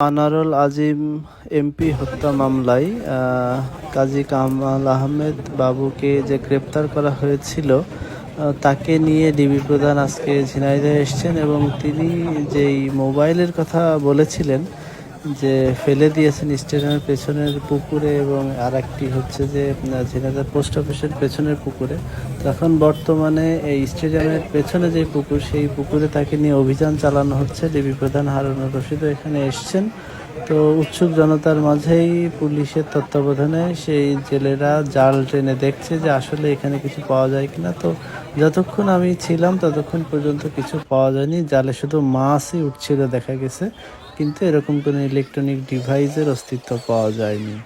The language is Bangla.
আনারুল আজিম, এমপি, হত্যা মামলায় কাজী কামাল আহমেদ বাবুকে যে গ্রেপ্তার করা হয়েছিল তাকে নিয়ে ডিবি প্রধান আজকে ঝিনাইদে এসছেন এবং তিনি যেই মোবাইলের কথা বলেছিলেন যে ফেলে দিয়েছেন স্টেশনের পেছনের পুকুরে এবং আর একটি হচ্ছে যে ঝিনাদার পোস্ট অফিসের পেছনের পুকুরে। তখন বর্তমানে এই স্টেডিয়ামের পেছনে যে পুকুর, সেই পুকুরে তাকে নিয়ে অভিযান চালানো হচ্ছে। ডিবি প্রধান হারুনুর রশিদও এখানে এসছেন। তো উৎসুক জনতার মাঝেই পুলিশের তত্ত্বাবধানে সেই জেলেরা জাল ট্রেনে দেখছে যে আসলে এখানে কিছু পাওয়া যায় কিনা। তো যতক্ষণ আমি ছিলাম ততক্ষণ পর্যন্ত কিছু পাওয়া যায়নি। জালে শুধু মাছই উঠছিল দেখা গেছে। কিন্তু এরকম কোনো ইলেকট্রনিক ডিভাইসের অস্তিত্ব পাওয়া যায়নি।